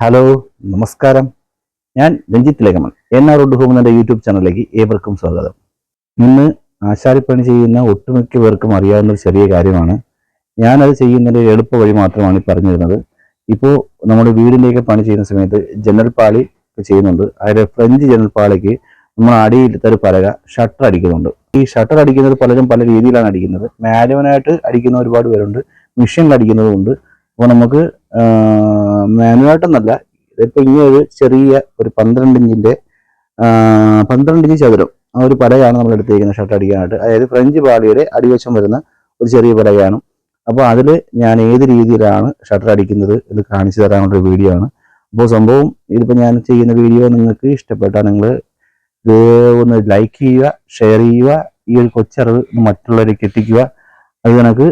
Hello നമസ്കാരം. ഞാൻ രഞ്ജിത്ത് ലേഖമൺ എൻ ആർ റോഡ് ഹോം എന്ന യൂട്യൂബ് ചാനലിലേക്ക് ഏവർക്കും സ്വാഗതം. ഇന്ന് ആശാരിപ്പണി ചെയ്യുന്ന ഒട്ടുമിക്ക പേർക്കും അറിയാവുന്ന ഒരു ചെറിയ കാര്യമാണ്. ഞാനത് ചെയ്യുന്നതിന്റെ ഒരു എളുപ്പ വഴി മാത്രമാണ് ഈ പറഞ്ഞു തരുന്നത് ഇപ്പോൾ നമ്മുടെ വീടിന്റെയൊക്കെ പണി ചെയ്യുന്ന സമയത്ത് ജനൽ പാളി ചെയ്യുന്നുണ്ട്. അതിൽ ഫ്രഞ്ച് ജനൽ പാളിക്ക് നമ്മൾ അടിയിലത്തെ ഒരു പലക ഷട്ടർ അടിക്കുന്നുണ്ട്. ഈ ഷട്ടർ അടിക്കുന്നത് പലരും പല രീതിയിലാണ് അടിക്കുന്നത്. മാനുവനായിട്ട് അടിക്കുന്ന ഒരുപാട് പേരുണ്ട്. മെഷീനിൽ അടിക്കുന്നതുമുണ്ട് അപ്പോൾ നമുക്ക് മാനുവായിട്ടൊന്നല്ല ഇതിപ്പോൾ ഇങ്ങനെ ഒരു ചെറിയ ഒരു പന്ത്രണ്ട് ഇഞ്ചിന്റെ പന്ത്രണ്ട് ഇഞ്ച് ചതുരം ആ ഒരു പലയാണ് നമ്മൾ എടുത്തിരിക്കുന്നത് ഷർട്ട് അടിക്കാനായിട്ട്. അതായത് ഫ്രഞ്ച് പാളിയുടെ അടിവശം വരുന്ന ഒരു ചെറിയ പലകയാണ് അപ്പോൾ അതിൽ ഞാൻ ഏത് രീതിയിലാണ് ഷട്ടർ അടിക്കുന്നത് എന്ന് കാണിച്ചു തരാനുള്ളൊരു വീഡിയോ ആണ്. അപ്പോൾ സംഭവം ഇതിപ്പോൾ ഞാൻ ചെയ്യുന്ന വീഡിയോ നിങ്ങൾക്ക് ഇഷ്ടപ്പെട്ടാൽ നിങ്ങൾ ഇത് ഒന്ന് ലൈക്ക് ചെയ്യുക ഷെയർ ചെയ്യുക ഈ ഒരു കൊച്ചറിവ് മറ്റുള്ളവരേക്ക് എത്തിക്കുക അത് കണക്ക്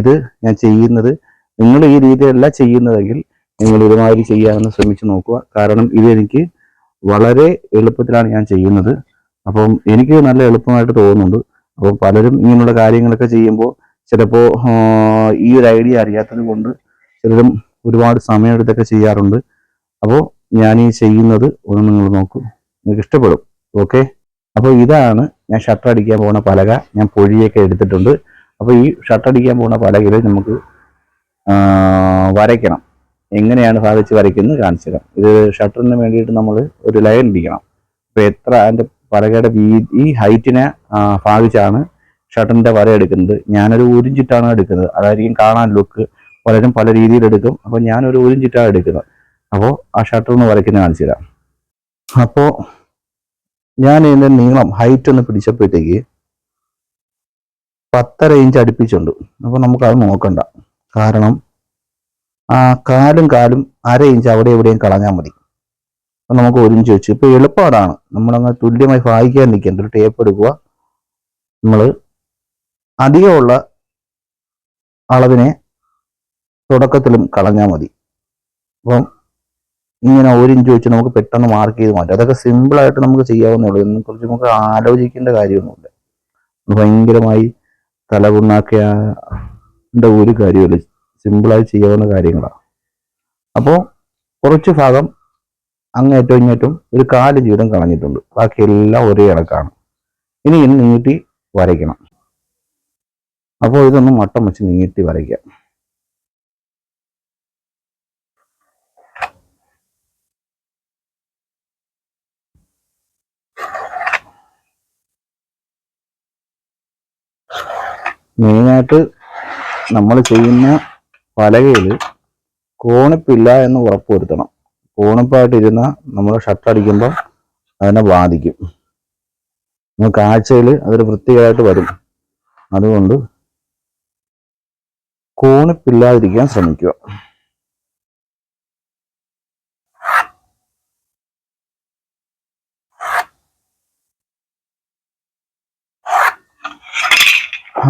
ഇത് ഞാൻ ചെയ്യുന്നത് നിങ്ങൾ ഈ രീതിയിലല്ല ചെയ്യുന്നതെങ്കിൽ നിങ്ങൾ ഇതുമാതിരി ചെയ്യാമെന്ന് ശ്രമിച്ചു നോക്കുക. കാരണം ഇത് എനിക്ക് വളരെ എളുപ്പത്തിലാണ് ഞാൻ ചെയ്യുന്നത്. അപ്പം എനിക്ക് നല്ല എളുപ്പമായിട്ട് തോന്നുന്നുണ്ട്. അപ്പം പലരും ഇങ്ങനെയുള്ള കാര്യങ്ങളൊക്കെ ചെയ്യുമ്പോൾ ചിലപ്പോൾ ഈ ഒരു ഐഡിയ അറിയാത്തത് കൊണ്ട് ചിലരും ഒരുപാട് സമയമെടുത്തൊക്കെ ചെയ്യാറുണ്ട്. അപ്പോൾ ഞാൻ ഈ ചെയ്യുന്നത് ഒന്ന് നിങ്ങൾ നോക്കൂ. നിങ്ങൾക്ക് ഇഷ്ടപ്പെടും. ഓക്കെ? അപ്പോൾ ഇതാണ് ഞാൻ ഷട്ടർ അടിക്കാൻ പോകുന്ന പലക. ഞാൻ പൊഴിയൊക്കെ എടുത്തിട്ടുണ്ട്. അപ്പോൾ ഈ ഷട്ടർ അടിക്കാൻ പോകുന്ന പലകയിൽ നമുക്ക് വരയ്ക്കണം. എങ്ങനെയാണ് സാധിച്ച് വരയ്ക്കുന്നത് കാണിച്ചു തരാം. ഇത് ഷട്ടറിന് വേണ്ടിയിട്ട് നമ്മൾ ഒരു ലൈൻ ഇടിക്കണം. അപ്പോൾ എത്ര അതിന്റെ പലകയുടെ വീതി ഹൈറ്റിനെ ഭാഗിച്ചാണ് ഷട്ടറിന്റെ വര എടുക്കുന്നത്. ഞാനൊരു ഉരിഞ്ചിട്ടാണ് എടുക്കുന്നത്. അതായിരിക്കും കാണാൻ ലുക്ക്. പലരും പല രീതിയിൽ എടുക്കും. അപ്പോൾ ഞാനൊരു ഉരിഞ്ചിട്ടാണ് എടുക്കുന്നത്. അപ്പോൾ ആ ഷട്ടറിന് വരയ്ക്കുന്നത് കാണിച്ചു തരാം. അപ്പോൾ ഞാൻ ഇതിന്റെ നീളം ഹൈറ്റ് ഒന്ന് പിടിച്ചപ്പോഴത്തേക്ക് പത്തര ഇഞ്ച് അടുപ്പിച്ചുണ്ട്. അപ്പോൾ നമുക്കത് നോക്കണ്ട. കാരണം ആ കാലും കാലും അര ഇഞ്ച് അവിടെ എവിടെയും കളഞ്ഞാൽ മതി. അപ്പം നമുക്ക് ഒരു ഇഞ്ച് വെച്ച്. ഇപ്പൊ എളുപ്പമാണ് നമ്മളങ്ങ് തുല്യമായി വായിക്കാൻ നിൽക്കേണ്ട. ഒരു ടേപ്പ് എടുക്കുക. നമ്മൾ അധികമുള്ള അളവിനെ തുടക്കത്തിലും കളഞ്ഞാൽ മതി. അപ്പം ഇങ്ങനെ ഒരു ഇഞ്ച് വെച്ച് നമുക്ക് പെട്ടെന്ന് മാർക്ക് ചെയ്ത് മാറ്റാം. അതൊക്കെ സിമ്പിളായിട്ട് നമുക്ക് ചെയ്യാവുന്നേ ഉള്ളൂ. ഇതിനെക്കുറിച്ച് നമുക്ക് ആലോചിക്കേണ്ട കാര്യമൊന്നുമില്ല. ഭയങ്കരമായി തലകുണ്ണാക്കേണ്ട ഒരു കാര്യമില്ല സിമ്പിളായി ചെയ്യാവുന്ന കാര്യങ്ങളാണ്. അപ്പോൾ കുറച്ച് ഭാഗം അങ്ങേറ്റവും ഇങ്ങേറ്റവും ഒരു കാൽ ജീവിതം കളഞ്ഞിട്ടുണ്ട്. ബാക്കിയെല്ലാം ഒരേ ഇടക്കാണ് ഇനി ഇനി നീട്ടി വരയ്ക്കണം. അപ്പോൾ ഇതൊന്ന് മട്ടം വെച്ച് നീട്ടി വരയ്ക്കാം. മെയിനായിട്ട് നമ്മൾ ചെയ്യുന്ന പലകയിൽ കോണിപ്പില്ല എന്ന് ഉറപ്പുവരുത്തണം കോണിപ്പായിട്ടിരുന്ന നമ്മൾ ഷട്ടർ അടിക്കുമ്പോൾ അതിനെ ബാധിക്കും. നമുക്ക് ആഴ്ചയിൽ അതൊരു വൃത്തികേടായിട്ട് വരും. അതുകൊണ്ട് കോണിപ്പില്ലാതിരിക്കാൻ ശ്രമിക്കുക.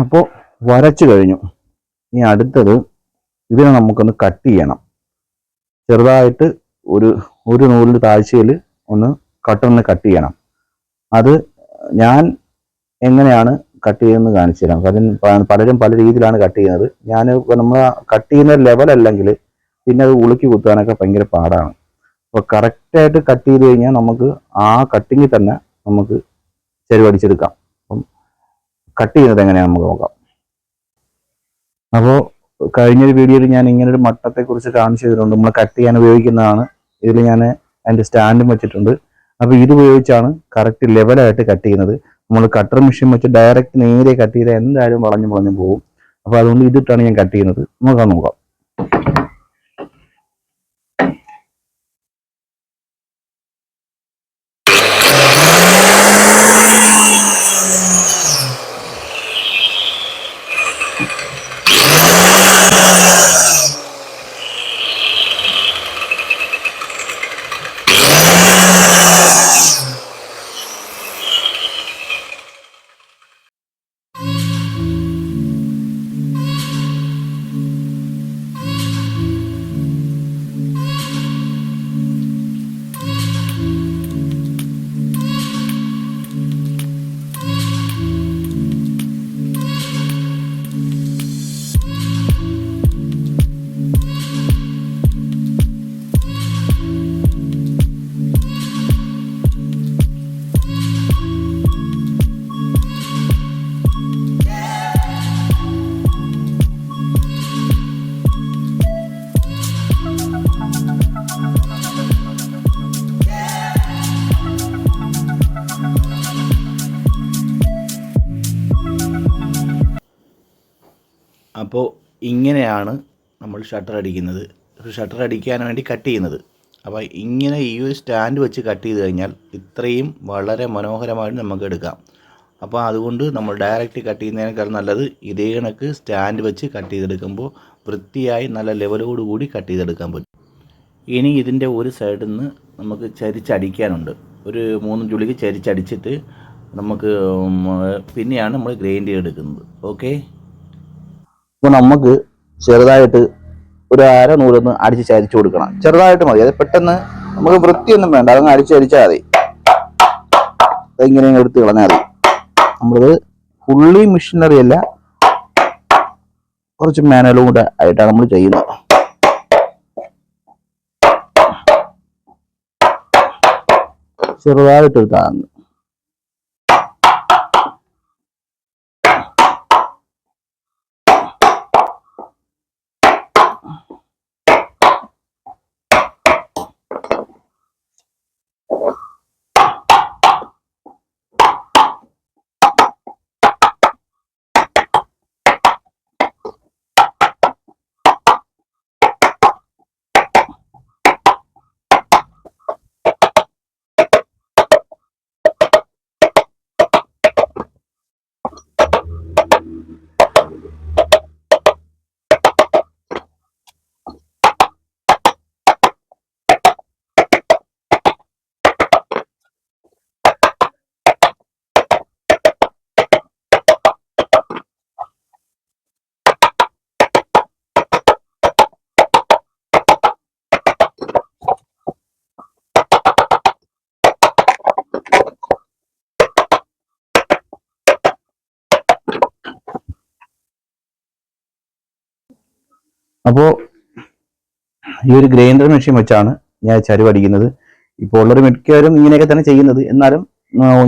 അപ്പോൾ വരച്ചു കഴിഞ്ഞു. ഇനി അടുത്തത് ഇതിനെ നമുക്കൊന്ന് കട്ട് ചെയ്യണം. ചെറുതായിട്ട് ഒരു ഒരു നൂലിന്റെ താഴ്ചയിൽ ഒന്ന് കട്ടറിന് കട്ട് ചെയ്യണം. അത് ഞാൻ എങ്ങനെയാണ് കട്ട് ചെയ്യുന്നത് കാണിച്ചു തരാം. പലരും പല രീതിയിലാണ് കട്ട് ചെയ്യുന്നത്. ഞാൻ നമ്മൾ കട്ട് ചെയ്യുന്ന ലെവൽ അല്ലെങ്കിൽ പിന്നെ അത് ഉളുക്കി കുത്താനൊക്കെ ഭയങ്കര പാടാണ്. അപ്പോൾ കറക്റ്റായിട്ട് കട്ട് ചെയ്ത് കഴിഞ്ഞാൽ നമുക്ക് ആ കട്ടിങ്ങിൽ തന്നെ നമുക്ക് ചെരുവടിച്ചെടുക്കാം. അപ്പം കട്ട് ചെയ്യുന്നത് എങ്ങനെയാണ് നമുക്ക് നോക്കാം. അപ്പോൾ കഴിഞ്ഞൊരു വീഡിയോയിൽ ഞാൻ ഇങ്ങനെ ഒരു മട്ടത്തെ കുറിച്ച് കാണിച്ചു തരുന്നുണ്ട് നമ്മൾ കട്ട് ചെയ്യാൻ ഉപയോഗിക്കുന്നതാണ്. ഇതിൽ ഞാൻ അതിന്റെ സ്റ്റാൻഡും വെച്ചിട്ടുണ്ട്. അപ്പോൾ ഇത് ഉപയോഗിച്ചാണ് കറക്റ്റ് ലെവലായിട്ട് കട്ട് ചെയ്യുന്നത്. നമ്മൾ കട്ടർ മെഷീൻ വെച്ച് ഡയറക്റ്റ് നേരെ കട്ട് ചെയ്താൽ എന്തായാലും വളഞ്ഞു വളഞ്ഞു പോകും. അപ്പോൾ അതുകൊണ്ട് ഇതിട്ടാണ് ഞാൻ കട്ട് ചെയ്യുന്നത്. നോക്കാം നോക്കാം. അപ്പോൾ ഇങ്ങനെയാണ് നമ്മൾ ഷട്ടർ അടിക്കുന്നത്. ഷട്ടർ അടിക്കാൻ വേണ്ടി കട്ട് ചെയ്യുന്നത്. അപ്പോൾ ഇങ്ങനെ ഈ ഒരു സ്റ്റാൻഡ് വെച്ച് കട്ട് ചെയ്ത് കഴിഞ്ഞാൽ ഇത്രയും വളരെ മനോഹരമായിട്ട് നമുക്ക് എടുക്കാം. അപ്പോൾ അതുകൊണ്ട് നമ്മൾ ഡയറക്റ്റ് കട്ട് ചെയ്യുന്നതിനേക്കാൾ നല്ലത് ഇതേ കണക്ക് സ്റ്റാൻഡ് വെച്ച് കട്ട് ചെയ്തെടുക്കുമ്പോൾ വൃത്തിയായി നല്ല ലെവലോട് കൂടി കട്ട് ചെയ്തെടുക്കാൻ പറ്റും. ഇനി ഇതിന്റെ ഒരു സൈഡിൽ നിന്ന് നമുക്ക് ചരിച്ചടിക്കാനുണ്ട്. ഒരു മൂന്ന് ചുളിക്ക് ചരിച്ചടിച്ചിട്ട് നമുക്ക് പിന്നെയാണ് നമ്മൾ ഗ്രൈൻഡ് ചെയ്തെടുക്കുന്നത്. ഓക്കെ? അപ്പോൾ നമുക്ക് ചെറുതായിട്ട് ഒരു അര നൂലൊന്ന് അടിച്ച് ചരിച്ചു കൊടുക്കണം. ചെറുതായിട്ട് മതി. അത് പെട്ടെന്ന് നമുക്ക് വൃത്തിയൊന്നും വേണ്ട. അതങ്ങ് അടിച്ചടിച്ചാൽ മതി. ഇങ്ങനെ എടുത്ത് കളഞ്ഞാൽ മതി. നമ്മളിത് ഫുള്ളി മെഷീനറി അല്ല കുറച്ച് മാനുവലും കൂടെ ആയിട്ടാണ് നമ്മൾ ചെയ്യുന്നത്. ചെറുതായിട്ട് താങ്ങ്. അപ്പോൾ ഈ ഒരു ഗ്രൈൻഡർ മെഷീൻ വെച്ചാണ് ഞാൻ ചരുവടിക്കുന്നത് ഇപ്പോൾ ഉള്ളൊരു മിക്കവരും ഇങ്ങനെയൊക്കെ തന്നെ ചെയ്യുന്നത്. എന്നാലും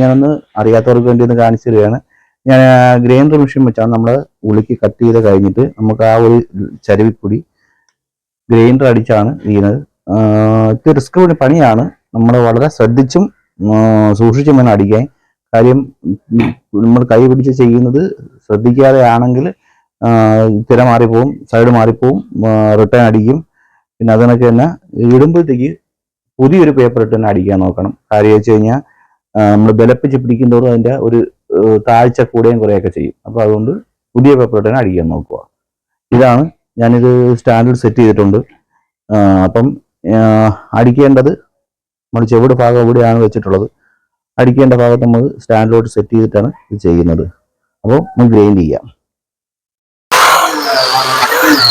ഞാനൊന്ന് അറിയാത്തവർക്ക് വേണ്ടി ഒന്ന് കാണിച്ചു തരികയാണ്. ഞാൻ ഗ്രൈൻഡർ മെഷീൻ വെച്ചാണ് നമ്മൾ ഉളുക്കി കട്ട് ചെയ്ത് കഴിഞ്ഞിട്ട് നമുക്ക് ആ ഒരു ചരുവിപ്പൊടി ഗ്രൈൻഡർ അടിച്ചാണ് ചെയ്യുന്നത് ഇത് റിസ്ക് വേണ്ടി പണിയാണ്. നമ്മൾ വളരെ ശ്രദ്ധിച്ചും സൂക്ഷിച്ചും വേണം അടിക്കാൻ. കാര്യം നമ്മൾ കൈ പിടിച്ച് ചെയ്യുന്നത് ശ്രദ്ധിക്കാതെ ആണെങ്കിൽ തിര മാറിപ്പോവും സൈഡ് മാറിപ്പോവും റിട്ടേൺ അടിക്കും. പിന്നെ അതിനൊക്കെ തന്നെ ഇടുമ്പോഴത്തേക്ക് പുതിയൊരു പേപ്പർ റിട്ടേൺ അടിക്കാൻ നോക്കണം. കാര്യം വെച്ച് കഴിഞ്ഞാൽ നമ്മൾ ബലപ്പിച്ച് പിടിക്കുന്തോറും അതിന്റെ ഒരു താഴ്ച കൂടുകയും കുറയൊക്കെ ചെയ്യും. അപ്പോൾ അതുകൊണ്ട് പുതിയ പേപ്പർ റിട്ടേൺ അടിക്കാൻ നോക്കുക. ഇതാണ് ഞാനിത് സ്റ്റാൻഡേർഡ് സെറ്റ് ചെയ്തിട്ടുണ്ട്. അപ്പം അടിക്കേണ്ടത് നമ്മൾ ചെവിടെ ഭാഗം എവിടെയാണ് വെച്ചിട്ടുള്ളത്. അടിക്കേണ്ട ഭാഗത്ത് നമ്മൾ സ്റ്റാൻഡേർഡ് സെറ്റ് ചെയ്തിട്ടാണ് ഇത് ചെയ്യുന്നത്. അപ്പോൾ നമുക്ക് ഗ്രൈൻഡ് ചെയ്യാം.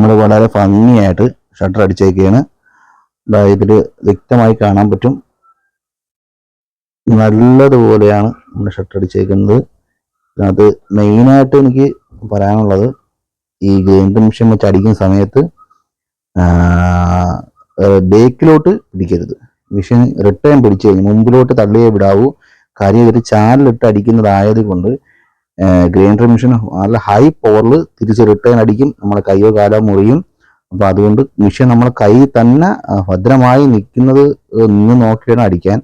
നമ്മൾ വളരെ ഭംഗിയായിട്ട് ഷട്ടർ അടിച്ചേക്കാണ്. ഇതിൽ വ്യക്തമായി കാണാൻ പറ്റും. നല്ലതുപോലെയാണ് നമ്മൾ ഷട്ടർ അടിച്ചേക്കുന്നത്. അത് മെയിനായിട്ട് എനിക്ക് പറയാനുള്ളത് ഈ ഗ്രൈൻഡർ മെഷീൻ വെച്ച് അടിക്കുന്ന സമയത്ത് ബേക്കിലോട്ട് പിടിക്കരുത്. മെഷീൻ റിട്ടേൺ പിടിച്ചു കഴിഞ്ഞ് മുമ്പിലോട്ട് തള്ളിയേ വിടാവൂ. കാര്യം ഇതൊരു ചാനലിട്ട് അടിക്കുന്നതായത് കൊണ്ട് ഗ്രൈൻഡർ റിമിഷൻ നല്ല ഹൈ പവറിൽ തിരിച്ച് റിട്ടേൺ അടിക്കും. നമ്മുടെ കയ്യോ കാലോ മുറിയും. അപ്പോൾ അതുകൊണ്ട് മിഷൻ നമ്മളെ കൈ തന്നെ ഭദ്രമായി നിൽക്കുന്നത് നിന്ന് നോക്കിയാണ് അടിക്കാൻ.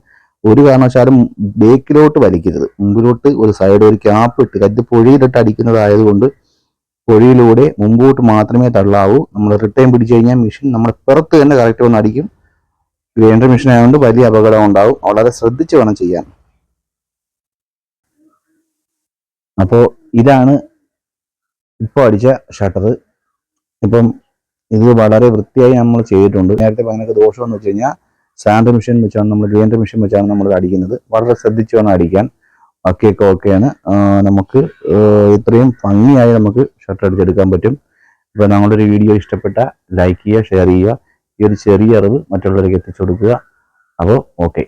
ഒരു കാരണവശാലും ബേക്കിലോട്ട് വലിക്കരുത്. മുമ്പിലോട്ട് ഒരു സൈഡ് ഒരു ക്യാപ്പ് ഇട്ട് കത്തി പൊഴിയിലിട്ട് അടിക്കുന്നതായതുകൊണ്ട് പൊഴിയിലൂടെ മുമ്പോട്ട് മാത്രമേ തള്ളാവൂ. നമ്മൾ റിട്ടേൺ പിടിച്ചു കഴിഞ്ഞാൽ മെഷീൻ നമ്മുടെ പുറത്ത് തന്നെ കറക്റ്റ് വന്ന് അടിക്കും. ഗ്രൈൻഡർ മെഷീൻ ആയതുകൊണ്ട് വലിയ അപകടം ഉണ്ടാവും. വളരെ ശ്രദ്ധിച്ച് വേണം ചെയ്യാൻ. അപ്പോൾ ഇതാണ് ഇപ്പോൾ അടിച്ച ഷട്ടർ ഇപ്പം ഇത് വളരെ വൃത്തിയായി നമ്മൾ ചെയ്തിട്ടുണ്ട്. നേരത്തെ പറഞ്ഞൊക്കെ ദോഷം എന്ന് വെച്ച് കഴിഞ്ഞാൽ സാൻഡ് മെഷീൻ വെച്ചാണ് നമ്മൾ ഗ്രീൻഡർ മെഷീൻ വെച്ചാണ് നമ്മൾ അടിക്കുന്നത്. വളരെ ശ്രദ്ധിച്ച് വേണം അടിക്കാൻ. ബാക്കിയൊക്കെ ഓക്കെയാണ്. നമുക്ക് ഇത്രയും ഭംഗിയായി നമുക്ക് ഷട്ടർ അടിച്ചെടുക്കാൻ പറ്റും. ഇപ്പോൾ ഞങ്ങളുടെ വീഡിയോ ഇഷ്ടപ്പെട്ട ലൈക്ക് ചെയ്യുക ഷെയർ ചെയ്യുക. ഈ ഒരു ചെറിയ അറിവ് മറ്റുള്ളവരിലേക്ക് എത്തിച്ചു കൊടുക്കുക. അപ്പോൾ ഓക്കെ.